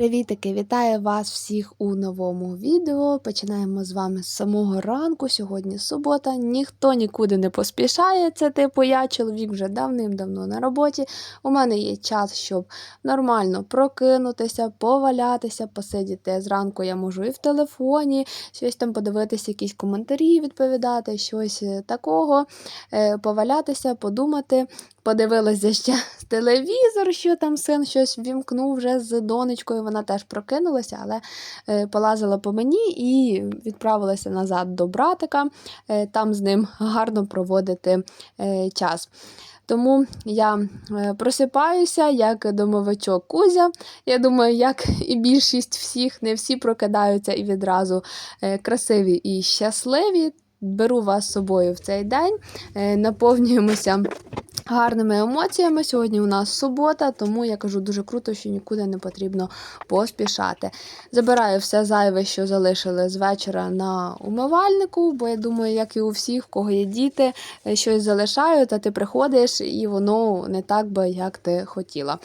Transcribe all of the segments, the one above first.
Привітики! Вітаю вас всіх у новому відео. Починаємо з вами з самого ранку. Сьогодні субота. Ніхто нікуди не поспішає. Це типу я, чоловік вже давним-давно на роботі. У мене є час, щоб нормально прокинутися, повалятися, посидіти. Зранку я можу і в телефоні, щось там подивитися, якісь коментарі відповідати, щось е, такого, е, повалятися, подумати. Подивилася ще телевізор, що там син щось ввімкнув вже з донечкою. Вона теж прокинулася, але е, полазила по мені і відправилася назад до братика, е, там з ним гарно проводити е, час. Тому я просипаюся як домовичок Кузя. Я думаю, як і більшість всіх, не всі прокидаються і відразу красиві і щасливі. Беру вас з собою в цей день, наповнюємося гарними емоціями. Сьогодні у нас субота, тому я кажу дуже круто, що нікуди не потрібно поспішати. Забираю все зайве, що залишили з вечора на умивальнику, бо я думаю, як і у всіх, в кого є діти, е, щось залишають, а ти приходиш і воно не так би, як ти хотіла.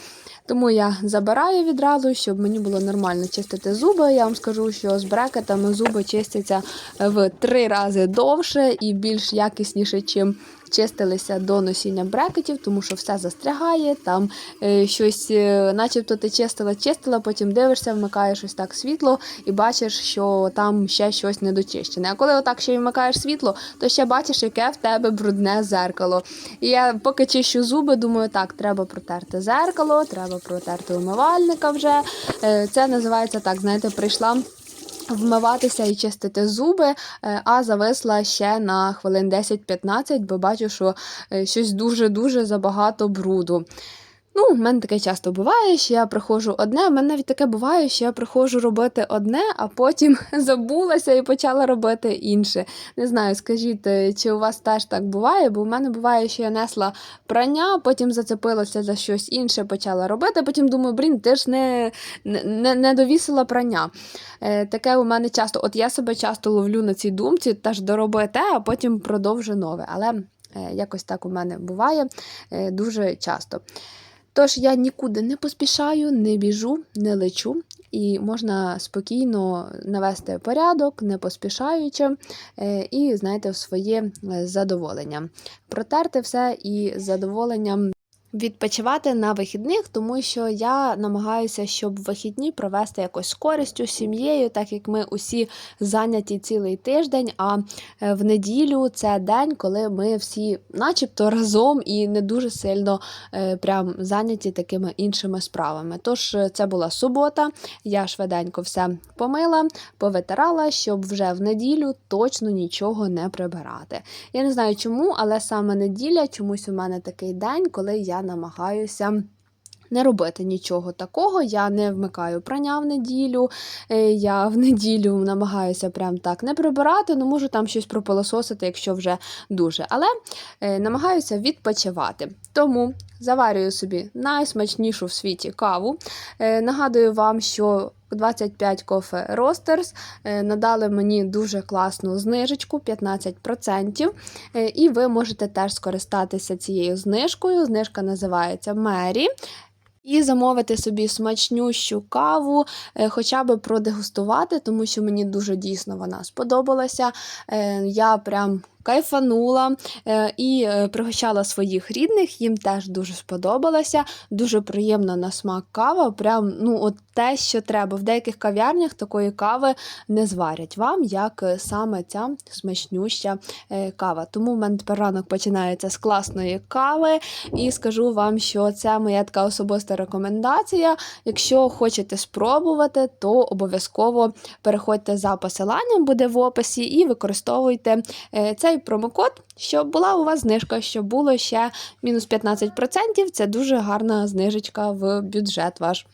Тому я забираю відразу, щоб мені було нормально чистити зуби. Я вам скажу, що з брекетами зуби чистяться в три рази довше і більш якісніше, чим чистилися до носіння брекетів, тому що все застрягає, там е, щось, е, начебто ти чистила, чистила, потім дивишся, вмикаєш ось так світло і бачиш, що там ще щось недочищене. А коли отак ще й вмикаєш світло, то ще бачиш, яке в тебе брудне зеркало. І я поки чищу зуби, думаю, так, треба протерти зеркало, треба протерти умивальника вже. Е, Це називається так, знаєте, прийшла. Вмиватися і чистити зуби, е, а зависла ще на хвилин 10-15, бо бачу, що е, щось дуже-дуже забагато бруду. Ну, в мене таке часто буває, що я приходжу одне. У мене навіть таке буває, що я приходжу робити одне, а потім забулася і почала робити інше. Не знаю, скажіть, е, чи у вас теж так буває? Бо у мене буває, що я несла прання, потім зацепилася за щось інше, почала робити. Потім думаю, блін, ти ж не, не, не довісила прання. Е, Таке у мене часто, от я себе часто ловлю на цій думці, теж дороби те, а потім продовжу нове. Але е, якось так у мене буває е, дуже часто. Тож я нікуди не поспішаю, не біжу, не лечу, і можна спокійно навести порядок, не поспішаючи, е, і, знаєте, в своє е, задоволення. Протерти все і задоволенням. Відпочивати на вихідних, тому що я намагаюся, щоб вихідні провести якось з користю сім'єю, так як ми усі зайняті цілий тиждень. А е, в неділю це день, коли ми всі, начебто, разом і не дуже сильно е, прям зайняті такими іншими справами. Тож е, це була субота, я швиденько все помила, повитирала, щоб вже в неділю точно нічого не прибирати. Я не знаю чому, але саме неділя чомусь у мене такий день, коли я намагаюся. Не робити нічого такого, я не вмикаю прання в неділю. е, Я в неділю намагаюся прям так не прибирати, ну можу там щось пропилососити, якщо вже дуже. Але е, намагаюся відпочивати. Тому заварюю собі найсмачнішу в світі каву. Е, Нагадую вам, що 25 Coffee Roasters е, надали мені дуже класну знижечку 15%. Е, І ви можете теж скористатися цією знижкою. Знижка називається Мері. І замовити собі смачнющу каву, хоча б продегустувати, тому що мені дуже дійсно вона сподобалася. Я прям кайфанула е, і е, пригощала своїх рідних, їм теж дуже сподобалося. Дуже приємна на смак кава. Прям ну, от те, що треба. В деяких кав'ярнях такої кави не зварять вам, як е, саме ця смачнюща кава. Тому в мене тепер ранок починається з класної кави, і скажу вам, що це моя така особиста рекомендація. Якщо хочете спробувати, то обов'язково переходьте за посиланням, буде в описі, і використовуйте е, цей промокод, щоб була у вас знижка, щоб було ще мінус 15%. Це дуже гарна знижечка в бюджет ваш.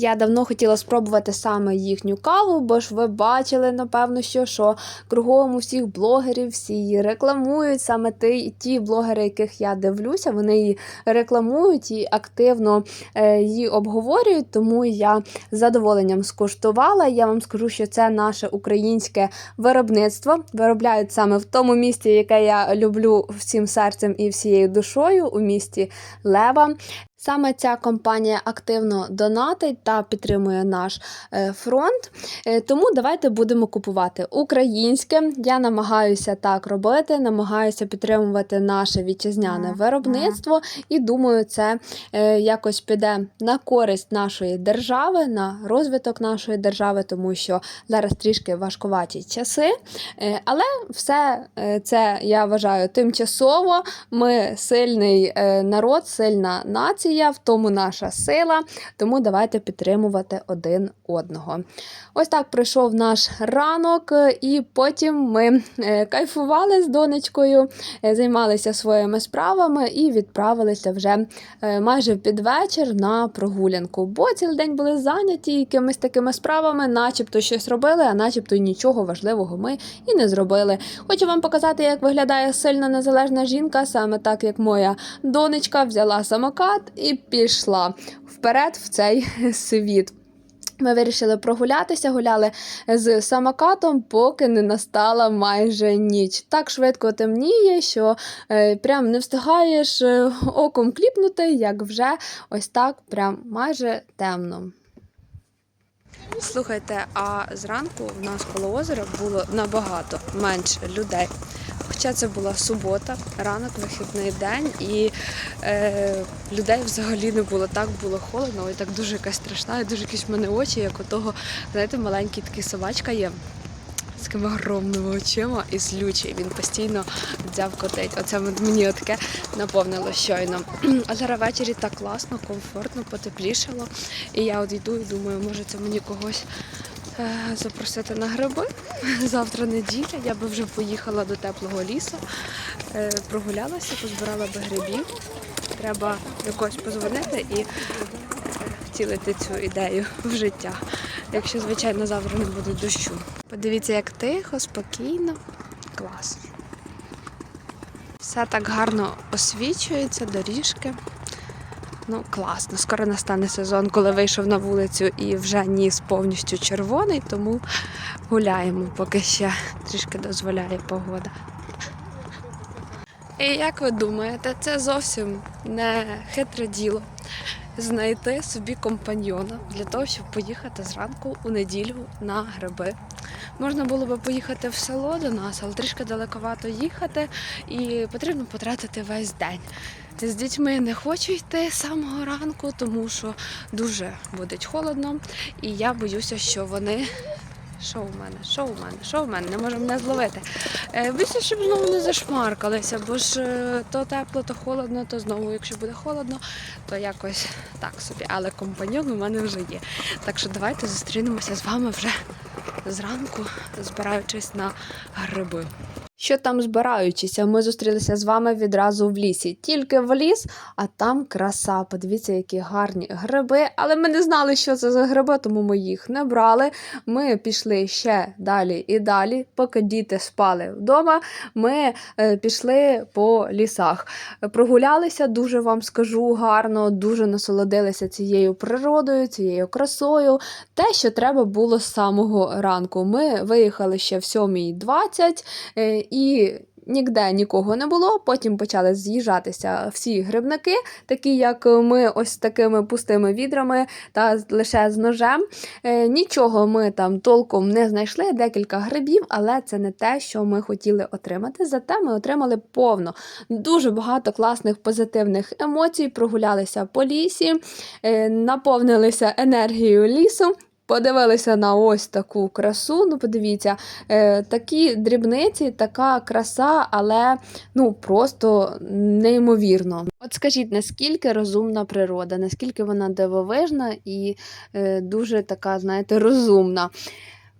Я давно хотіла спробувати саме їхню каву, бо ж ви бачили, напевно, що, що кругом у всіх блогерів всі її рекламують. Саме ті, ті блогери, яких я дивлюся, вони її рекламують і активно е, її обговорюють. Тому я з задоволенням скуштувала. Я вам скажу, що це наше українське виробництво. Виробляють саме в тому місті, яке я люблю всім серцем і всією душою, у місті Лева. Саме ця компанія активно донатить та підтримує наш е, фронт. Е, Тому давайте будемо купувати українське. Я намагаюся так робити, намагаюся підтримувати наше вітчизняне виробництво, і думаю, це е, якось піде на користь нашої держави, на розвиток нашої держави, тому що зараз трішки важкуваті часи. Але все це я вважаю тимчасово. Ми сильний народ, сильна нація, в тому наша сила. Тому давайте підтримувати один одного. Ось так пройшов наш ранок, е, і потім ми е, кайфували з донечкою, е, займалися своїми справами і відправилися вже майже під вечір на прогулянку. Бо цілий день були зайняті якимись такими справами, начебто щось робили, а начебто нічого важливого ми і не зробили. Хочу вам показати, як виглядає сильна незалежна жінка, саме так як моя донечка взяла самокат і пішла вперед в цей світ. Ми вирішили прогулятися, гуляли з самокатом, поки не настала майже ніч. Так швидко темніє, що е, прям не встигаєш е, оком кліпнути, як вже ось так, прям майже темно. Слухайте, а зранку в нас коло озера було набагато менше людей. Хоча це була субота, ранок, вихідний день, і е, людей взагалі не було. Так було холодно, і так дуже якась страшна, і дуже якісь в мене очі, як у того, знаєте, маленький такий собачка є. З такими огромними очима і злючий. Він постійно дзяв котить. Оце мені таке наповнило щойно. А зараз ввечері так класно, комфортно, потеплішало. І я от йду і думаю, може це мені когось е, запросити на гриби. Завтра неділя, я би вже поїхала до теплого лісу, е, прогулялася, позбирала би грибів. Треба якось позвонити і втілити цю ідею в життя. Якщо, звичайно, завтра не буде дощу. Подивіться, як тихо, спокійно, клас. Все так гарно освічується, доріжки. Ну, класно. Скоро настане сезон, коли вийшов на вулицю і вже ніс повністю червоний, тому гуляємо, поки ще трішки дозволяє погода. І як ви думаєте, це зовсім не хитре діло знайти собі компаньйона для того, щоб поїхати зранку у неділю на гриби. Можна було би поїхати в село до нас, але трішки далековато їхати, і потрібно потратити весь день. З дітьми не хочу йти з самого ранку, тому що дуже буде холодно, і я боюся, що вони. Що в мене? Що у мене? Що в мене? Не може мене зловити. Е, щоб знову не зашмаркалися, бо ж е, то тепло, то холодно, то знову, якщо буде холодно, то якось так собі. Але компаньон у мене вже є. Так що давайте зустрінемося з вами вже зранку, збираючись на гриби. Що там збираючися? Ми зустрілися з вами відразу в лісі. Тільки в ліс, а там краса. Подивіться, які гарні гриби. Але ми не знали, що це за гриби, тому ми їх не брали. Ми пішли ще далі і далі. Поки діти спали вдома, ми е, пішли по лісах. Прогулялися, дуже вам скажу гарно, дуже насолодилися цією природою, цією красою. Те, що треба було з самого ранку. Ми виїхали ще в 7.20 е, і. Ніде нікого не було. Потім почали з'їжджатися всі грибники, такі як ми, ось такими пустими відрами та лише з ножем. Е, нічого ми там толком не знайшли, декілька грибів, але це не те, що ми хотіли отримати. Зате ми отримали повно дуже багато класних позитивних емоцій. Прогулялися по лісі, е, наповнилися енергією лісу. Подивилися на ось таку красу. Ну, подивіться, е, такі дрібниці, така краса, але ну просто неймовірно. От скажіть, наскільки розумна природа, наскільки вона дивовижна і е, дуже така, знаєте, розумна.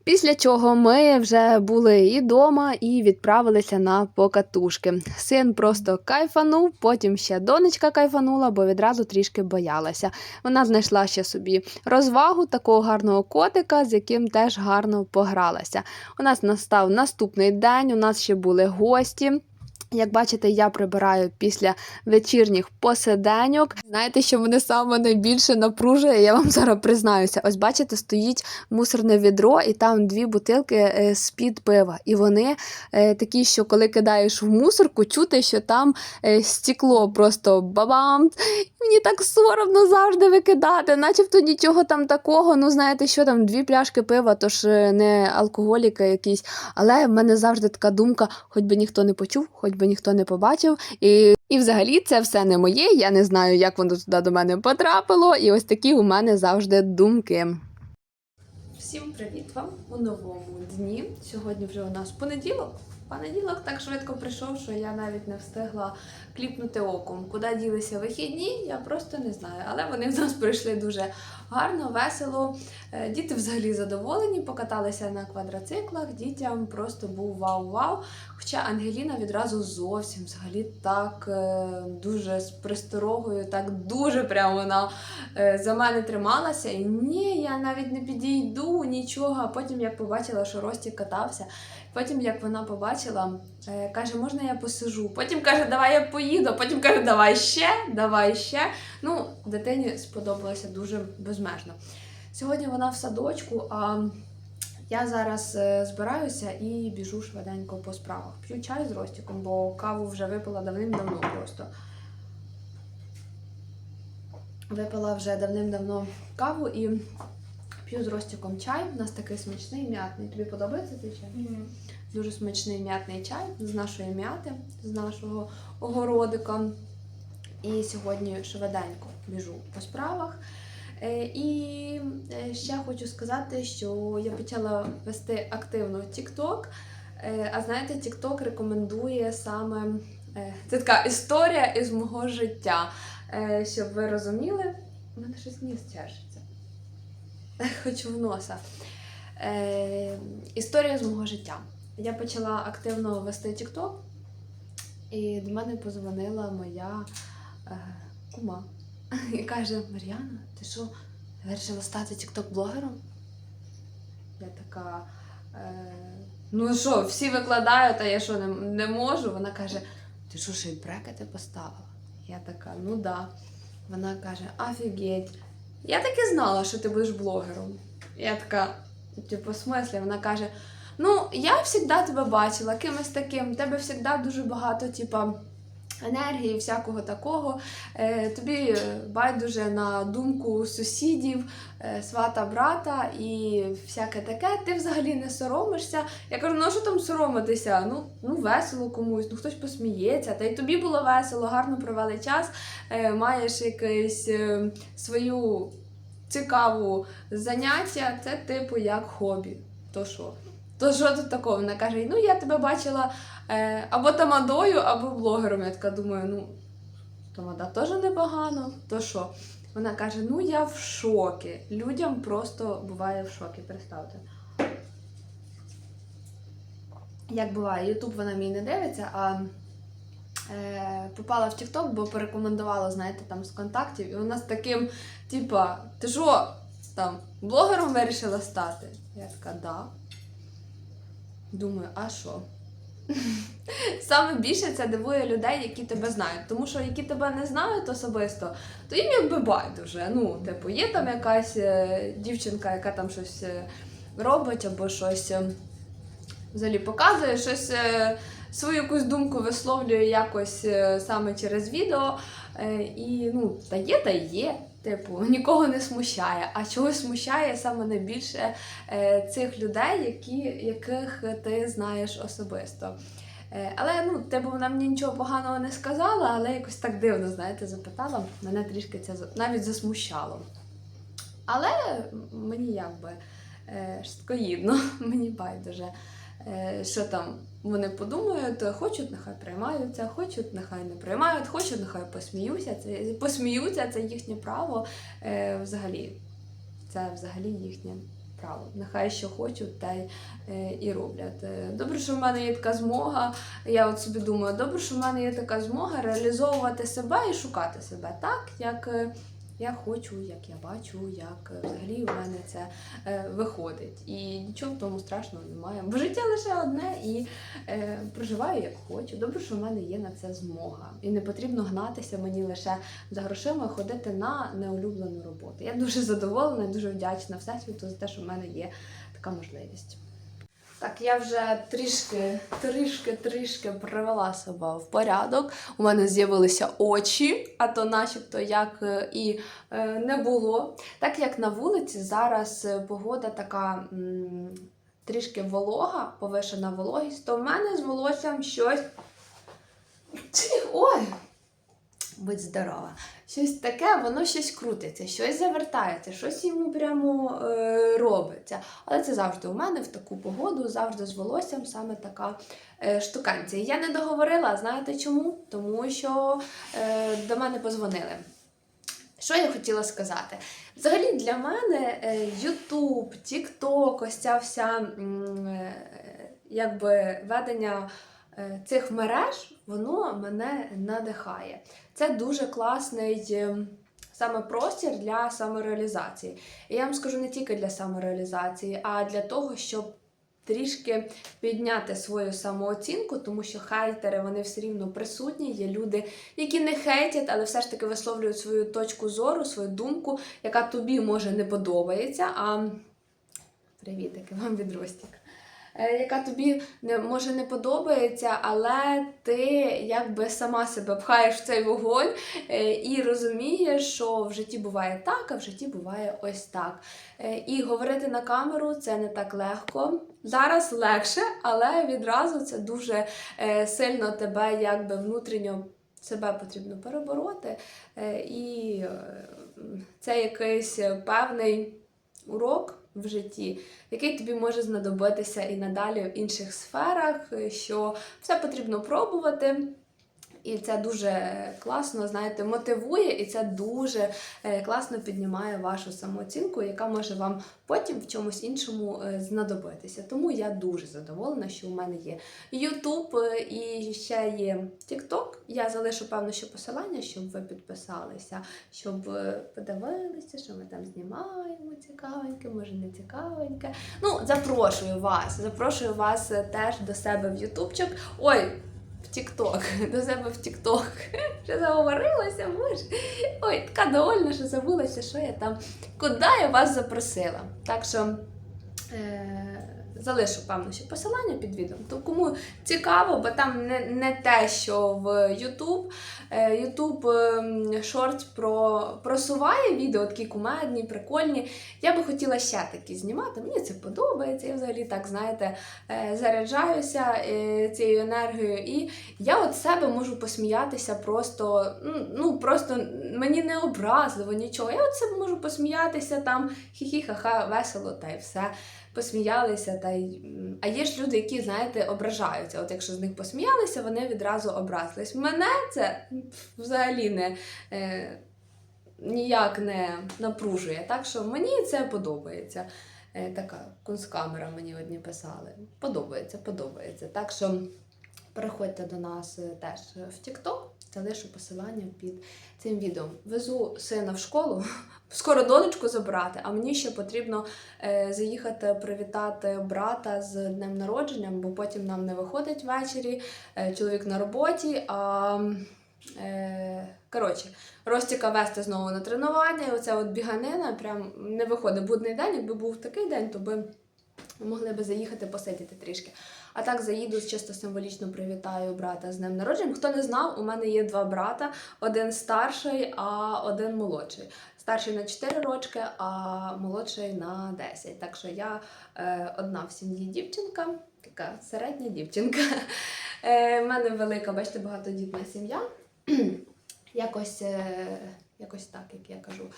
Після чого ми вже були і дома, і відправилися на покатушки. Син просто кайфанув, потім ще донечка кайфанула, бо відразу трішки боялася. Вона знайшла ще собі розвагу такого гарного котика, з яким теж гарно погралася. У нас настав наступний день, у нас ще були гості. Як бачите, я прибираю після вечірніх посиденьок. Знаєте, що мене саме найбільше напружує, я вам зараз признаюся. Ось бачите, стоїть мусорне відро, і там дві бутилки е, з-під пива. І вони е, такі, що коли кидаєш в мусорку, чути, що там е, стекло просто бабам. Мені так соромно завжди викидати, начебто нічого там такого. Ну, знаєте, що там, дві пляшки пива, то ж е, не алкоголіка якийсь. Але в мене завжди така думка, хоч би ніхто не почув, хоч би ніхто не побачив. І, і взагалі це все не моє. Я не знаю, як воно туди до мене потрапило. І ось такі у мене завжди думки. Всім привіт вам у новому дні. Сьогодні вже у нас понеділок. Понеділок так швидко прийшов, що я навіть не встигла кліпнути оком. Куди ділися вихідні, я просто не знаю. Але вони в нас пройшли дуже гарно, весело. Е, Діти взагалі задоволені, покаталися на квадроциклах. Дітям просто був вау-вау. Хоча Ангеліна відразу зовсім взагалі так е, дуже з присторогою, так дуже прямо вона е, за мене трималася. І ні, я навіть не підійду, нічого. А потім як побачила, що Ростік катався. Потім, як вона побачила, е, каже, можна я посижу. Потім каже, давай я поїду. Потім каже, давай ще, давай ще. Ну, дитині сподобалося дуже безмежно. Сьогодні вона в садочку, а я зараз е, збираюся і біжу швиденько по справах. П'ю чай з Ростіком, бо каву вже випила давним-давно просто. Випила вже давним-давно каву і п'ю з Ростіком чай. У нас такий смачний м'ятний. Тобі подобається цей чай? Дуже смачний м'ятний чай з нашої м'яти, з нашого огородика. І сьогодні швиденько біжу по справах. Е, І е, ще хочу сказати, що я почала вести активно TikTok. Е, А знаєте, TikTok рекомендує саме це така історія із мого життя. Щоб ви розуміли, у мене щось ніс чешеться. Хочу в носа. Е, Історія з мого життя. Я почала активно вести TikTok, і до мене позвонила моя е, кума і каже: Мар'яна, ти що, вирішила стати тікток-блогером? Я така. Е, ну що, всі викладають, а я що не, не можу? Вона каже: Ти що, ще й брекети поставила? Я така, ну да. Вона каже, офігеть. Я так і знала, що ти будеш блогером. Я така, типу, смислі, вона каже: Ну, я завжди тебе бачила кимось таким, в тебе завжди дуже багато, типа. Енергії, всякого такого. Е, тобі байдуже на думку сусідів, е, свата, брата і всяке таке. Ти взагалі не соромишся. Я кажу, ну що там соромитися? Ну, ну весело комусь, ну хтось посміється, та й тобі було весело, гарно провели час, е, маєш якусь е, свою цікаву заняття, це типу як хобі. То що? То що тут такого? Вона каже: ну я тебе бачила е, або тамадою, або блогером. Я така думаю, ну тамада теж непогано. То що? Вона каже: ну я в шокі. Людям просто буває в шокі, представте. Як буває, Ютуб вона мій не дивиться, а е, попала в TikTok, бо порекомендувала, знаєте, там з контактів, і вона з таким, типа, ти що, там, блогером вирішила стати? Я така, да. Думаю, а що? Саме більше це дивує людей, які тебе знають. Тому що які тебе не знають особисто, то їм якби байдуже. Ну, типу, є там якась е, дівчинка, яка там щось е, робить, або щось е, взагалі показує, щось свою якусь думку висловлює якось саме через відео. І ну, та є, та є. Типу, нікого не смущає. А чогось смущає саме найбільше е, цих людей, які, яких ти знаєш особисто. Е, але ну, типу, вона мені нічого поганого не сказала, але якось так дивно, знаєте, запитала. Мене трішки це навіть засмущало. Але мені якби е, швидкоїдно, мені байдуже. Е, що там вони подумають, хочуть, нехай приймаються, хочуть, нехай не приймають, хочуть, нехай посміються. Це посміються, це їхнє право. Е, взагалі, це взагалі їхнє право. Нехай що хочуть, та й е, і роблять. Е, Добре, що в мене є така змога. Я от собі думаю, добре, що в мене є така змога реалізовувати себе і шукати себе так, як. Я хочу, як я бачу, як е, взагалі у мене це е, виходить. І нічого в тому страшного немає. Бо життя лише одне і е, проживаю як хочу. Добре, що в мене є на це змога. І не потрібно гнатися мені лише за грошима ходити на неулюблену роботу. Я дуже задоволена, дуже вдячна Всесвіту за те, що в мене є така можливість. Так, я вже трішки, трішки, трішки привела себе в порядок. У мене з'явилися очі, а то начебто як е, і е, не було. Так як на вулиці зараз е, погода така м, трішки волога, повишена вологість, то в мене з волоссям щось. Ой! Будь здорова. Щось таке, воно щось крутиться, щось завертається, щось йому прямо е, робиться. Але це завжди у мене в таку погоду, завжди з волоссям саме така е, штуканція. Я не договорила, знаєте чому? Тому що е, до мене позвонили. Що я хотіла сказати? Взагалі для мене е, YouTube, TikTok, ось ця вся е, якби ведення е, цих мереж, воно мене надихає. Це дуже класний е, саме простір для самореалізації. І я вам скажу не тільки для самореалізації, а для того, щоб трішки підняти свою самооцінку, тому що хейтери вони все рівно присутні. Є люди, які не хейтять, але все ж таки висловлюють свою точку зору, свою думку, яка тобі може не подобається. А привітики вам від Ростіка. Е, Яка тобі не може не подобається, але ти якби сама себе пхаєш в цей вогонь е, і розумієш, що в житті буває так, а в житті буває ось так. Е, І говорити на камеру це не так легко. Зараз легше, але відразу це дуже сильно тебе якби внутрішньо себе потрібно перебороти. І це якийсь певний урок в житті, який тобі може знадобитися і надалі в інших сферах, е, що все потрібно пробувати. І це дуже класно, знаєте, мотивує, і це дуже е, класно піднімає вашу самооцінку, яка може вам потім в чомусь іншому е, знадобитися. Тому я дуже задоволена, що у мене є YouTube е, і ще є TikTok. Я залишу певно, що посилання, щоб ви підписалися, щоб подивилися, що ми там знімаємо цікавеньке, може не цікавеньке. Ну, запрошую вас, запрошую вас теж до себе в Ютубчик. Ой, в Тікток, до себе в Тікток. Що заговорилася, боже. Ой, така довольна, що забулася, що я там, куди я вас запросила. Так що е- залишу, певно, ще посилання під відео. То кому цікаво, бо там не, не те, що в YouTube. Е, YouTube ем, про, просуває відео, такі кумедні, прикольні. Я би хотіла ще такі знімати. Мені це подобається. Я взагалі так, знаєте, е, заряджаюся е, цією енергією. І я от себе можу посміятися просто, ну просто мені не образливо нічого. Я от себе можу посміятися там, хі-хі-ха-ха, весело та й все. Посміялися, та й. А є ж люди, які, знаєте, ображаються. От якщо з них посміялися, вони відразу образились. Мене це взагалі не. Е, ніяк не напружує. Так що мені це подобається. Е, така кунсткамера мені одні писали. Подобається, подобається. Так що переходьте до нас е, теж в TikTok, залишу посилання під цим відео. Везу сина в школу, скоро донечку забрати, а мені ще потрібно е, заїхати привітати брата з днем народження, бо потім нам не виходить ввечері. Е, чоловік на роботі. А, е, коротше, Ростіка вести знову на тренування, і оця от біганина прям не виходить будний день. Якби був такий день, то би могли би заїхати посидіти трішки. А так заїду, чисто символічно привітаю брата з днем народження. Хто не знав, у мене є два брата: один старший, а один молодший. Старший на 4 рочки, а молодший на 10. Так що я е, одна в сім'ї дівчинка, така середня дівчинка. Е, в мене велика, бачите, багатодітна сім'я. якось, е, якось так, як я кажу.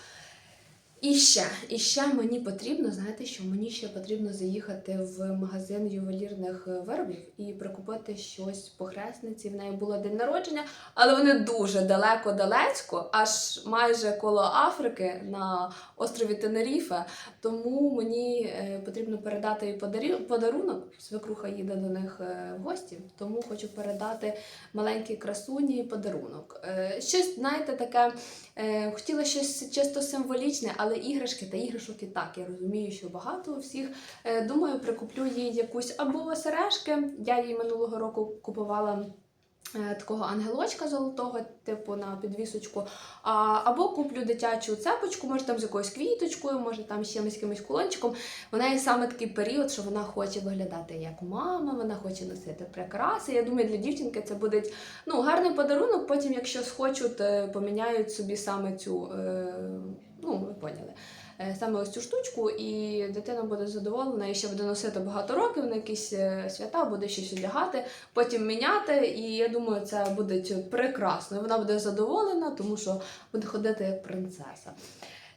І ще, і ще мені потрібно, знаєте, що мені ще потрібно заїхати в магазин ювелірних е, виробів і прикупити щось по хресниці. В неї було день народження, але вони дуже далеко-далецько, аж майже коло Африки на острові Тенеріфе. Тому мені е, потрібно передати їй подарунок. Свекруха їде до них е, в гості, тому хочу передати маленькій красуні подарунок. Щось, знаєте, таке. Хотіла щось чисто символічне, але іграшки та іграшок і так. Я розумію, що багато у всіх. Е, думаю, прикуплю їй якусь або сережки. Я їй минулого року купувала. Е, Такого ангелочка золотого, типу на підвісочку, а, або куплю дитячу цепочку, може там з якоюсь квіточкою, може там ще з якимось кулончиком. У неї саме такий період, що вона хоче виглядати як мама, вона хоче носити прикраси. Я думаю, для дівчинки це буде ну, гарний подарунок. Потім, якщо схочуть, е, поміняють собі саме цю, е, ну, ви поняли. Е, Саме ось цю штучку, і дитина буде задоволена і ще буде носити багато років на якісь е, свята, буде щось одягати, потім міняти. І я думаю, це буде прекрасно. Вона буде задоволена, тому що буде ходити як принцеса.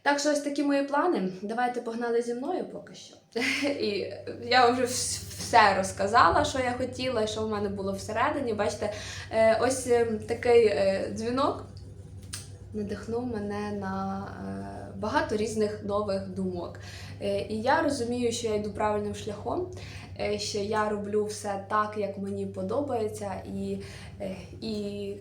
Так що ось такі мої плани. Давайте погнали зі мною поки що. І я вже все розказала, що я хотіла, що в мене було всередині. Бачите, е, ось такий дзвінок надихнув мене на багато різних нових думок. Е, І я розумію, що я йду правильним шляхом, е, що я роблю все так, як мені подобається, і, е, і,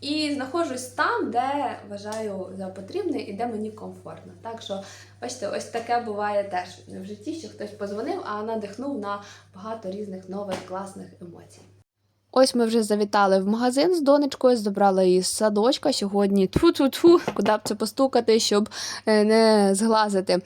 і знаходжусь там, де вважаю за потрібне і де мені комфортно. Так що, бачите, ось таке буває теж в житті, що хтось позвонив, а надихнув на багато різних нових класних емоцій. Ось ми вже завітали в магазин з донечкою, забрала її з садочка. Сьогодні тфу-тфу-тфу, куди б це постукати, щоб е, не зглазити.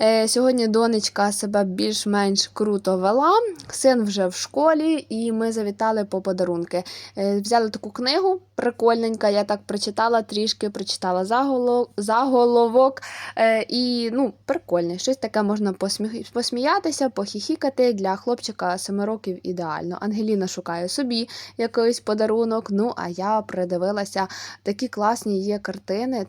Е, Сьогодні донечка себе більш-менш круто вела. Син вже в школі, і ми завітали по подарунки. Е, Взяли таку книгу, прикольненька. Я так прочитала трішки, прочитала заголовок. Е, І ну, прикольне. Щось таке можна посміятися, похіхікати. Для хлопчика 7 років ідеально. Ангеліна шукає собі якийсь подарунок. Ну, а я придивилася такі класні є картини.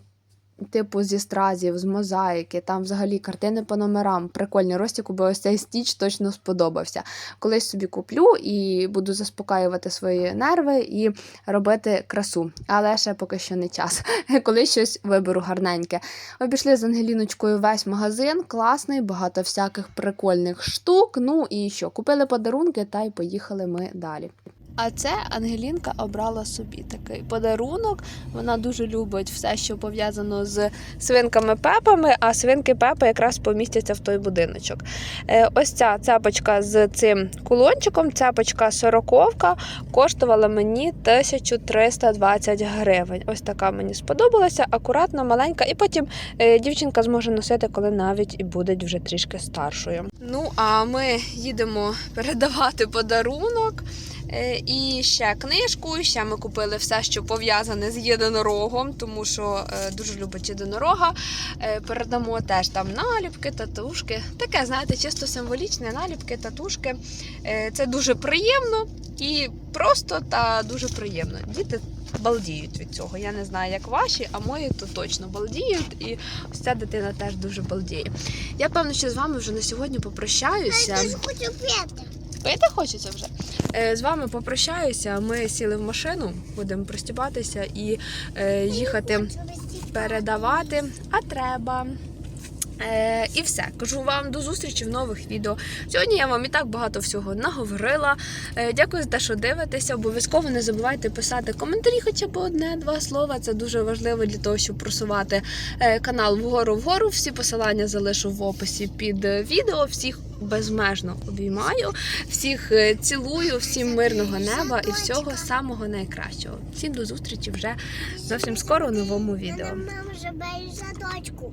Типу зі стразів, з мозаїки, там взагалі картини по номерам. Прикольні Ростіку, бо ось цей стіч точно сподобався. Колись собі куплю і буду заспокаювати свої нерви і робити красу. Але ще поки що не час. Колись щось виберу гарненьке. Обійшли з Ангеліночкою весь магазин, класний, багато всяких прикольних штук. Ну і що, купили подарунки та й поїхали ми далі. А це Ангелінка обрала собі такий подарунок. Вона дуже любить все, що пов'язано з свинками пепами, а свинки пепи якраз помістяться в той будиночок. Е, ось ця цепочка з цим кулончиком, цепочка сороковка, коштувала мені 1320 гривень. Ось така мені сподобалася, акуратна, маленька, і потім е, дівчинка зможе носити, коли навіть і буде вже трішки старшою. Ну, а ми їдемо передавати подарунок. Е, І ще книжку, ще ми купили все, що пов'язане з єдинорогом, тому що е, дуже любить єдинорога. Е, Передамо теж там наліпки, татушки. Таке, знаєте, чисто символічне наліпки, татушки. Це дуже приємно і просто та дуже приємно. Діти балдіють від цього. Я не знаю, як ваші, а мої то точно балдіють. І ось ця дитина теж дуже балдіє. Я певно, що з вами вже на сьогодні попрощаюся. Я хочу п'яти. Пити хочеться вже. Е, З вами попрощаюся. Ми сіли в машину, будемо простібатися і е, їхати передавати. А треба. Е, і все. Кажу вам до зустрічі в нових відео. Сьогодні я вам і так багато всього наговорила. Е, дякую за те, що дивитеся. Обов'язково не забувайте писати коментарі, хоча б одне-два слова. Це дуже важливо для того, щоб просувати е, канал вгору-вгору. Всі посилання залишу в описі під е, відео. Всіх безмежно обіймаю, всіх е, цілую, всім мирного неба і всього самого найкращого. Всім до зустрічі вже зовсім скоро у новому відео. Мама живе в садочку.